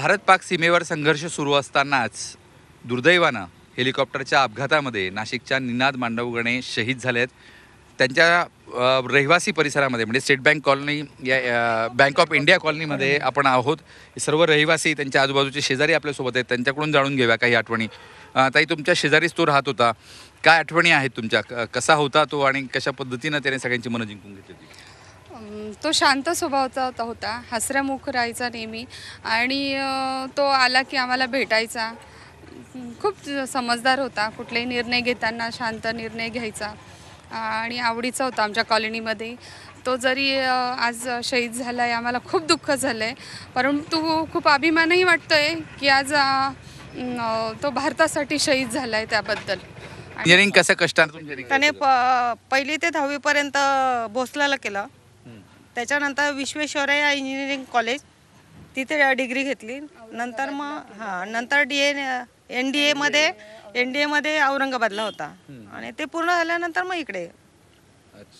भारत पाक सीमेवर संघर्ष सुरू असतानाच दुर्दैवानं हेलिकॉप्टरच्या अपघातामध्ये नाशिकच्या निनाद मांडवगणे शहीद झाले आहेत त्यांच्या रहिवासी परिसरामध्ये म्हणजे स्टेट बँक कॉलनी या बँक ऑफ इंडिया कॉलनीमध्ये आपण आहोत. हे सर्व रहिवासी त्यांच्या आजूबाजूचे शेजारी आपल्यासोबत आहेत. त्यांच्याकडून जाणून घेऊया काही आठवणी. ताई तुमच्या शेजारीच तो राहत होता. काय आठवणी आहेत तुमच्या? क- कसा होता तो आणि कशा पद्धतीनं त्याने सगळ्यांची मनं जिंकून घेतली होती? अम, तो शांत स्वभावाचा होता- होता. हसऱ्यामुख राहायचा नेहमी. आणि अ, तो आला की आम्हाला भेटायचा. अम, खूप समजदार होता. कुठलेही निर्णय घेताना शांत निर्णय घ्यायचा. आणि आवडीचा होता आमच्या कॉलनीमध्ये. तो जरी अ, आज शहीद झाला आहे आम्हाला खूप दुःख झालं आहे परंतु खूप अभिमानही वाटतो आहे की आज अ, तो भारतासाठी शहीद झाला आहे त्याबद्दल. आणि इंजिनिअरिंग कसं ठिकाणी त्याने? प पहिली ते दहावीपर्यंत भोसल्याला केलं. त्याच्यानंतर विश्वेश्वरय्या इंजिनिअरिंग कॉलेज तिथे डिग्री घेतली. नंतर मग हां नंतर डी ए एन डी एमध्ये एन डी एमध्ये औरंगाबादला होता. आणि ते पूर्ण झाल्यानंतर मग इकडे.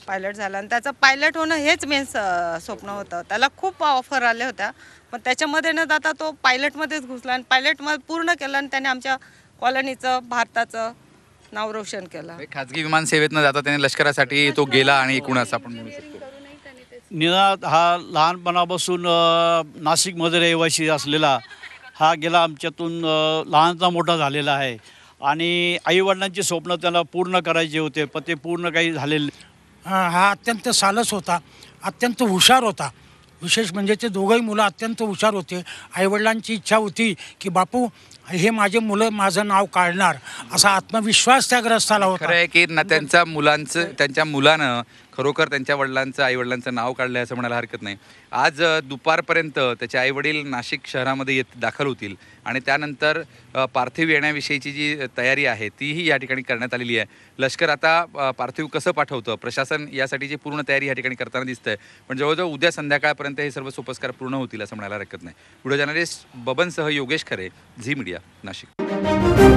पायलट झाला. आणि त्याचं पायलट होणं हेच मेन स्वप्न होतं. त्याला खूप ऑफर आल्या होत्या. पण त्याच्यामध्ये न जाता तो पायलटमध्येच घुसला आणि पायलटमध्ये पूर्ण केलं आणि त्याने आमच्या कॉलनीचं भारताचं नाव रोशन केलं. म्हणजे खाजगी विमान सेवेत न जाता त्याने लष्करासाठी तो गेला आणि एकूण असं आपण म्हणू शकतो. निनाद हा लहानपणापासून नाशिकमध्ये रहिवासी असलेला हा गेला आमच्यातून लहानचा मोठा झालेला आहे. आणि आईवडिलांची स्वप्न त्याला पूर्ण करायचे होते पण ते पूर्ण काही झालेले हा हा अत्यंत सालस होता अत्यंत हुशार होता. विशेष म्हणजे ते दोघंही मुलं अत्यंत हुशार होते. आईवडिलांची इच्छा होती की बापू हे माझे मुलं माझं नाव काढणार. असा आत्मविश्वास त्या ग्रस्ताला होता आहे की ना त्यांच्या मुलांचं त्यांच्या मुलानं खरोखर त्यांच्या वडिलांचं आईवडिलांचं नाव काढलं आहे असं म्हणायला हरकत नाही. आज दुपारपर्यंत त्याचे आईवडील नाशिक शहरामध्ये येत दाखल होतील. आणि त्यानंतर पार्थिव येण्याविषयीची जी तयारी आहे तीही या ठिकाणी करण्यात आलेली आहे. लष्कर आता पार्थिव कसं पाठवतं? प्रशासन यासाठीची पूर्ण तयारी या ठिकाणी करताना दिसतंय. पण जवळजवळ उद्या संध्याकाळपर्यंत हे सर्व सोपस्कार पूर्ण होतील असं म्हणायला हरकत नाही. व्हिडिओ जर्नलिस्ट बबनसह योगेश खरे झी मीडिया नाशिक.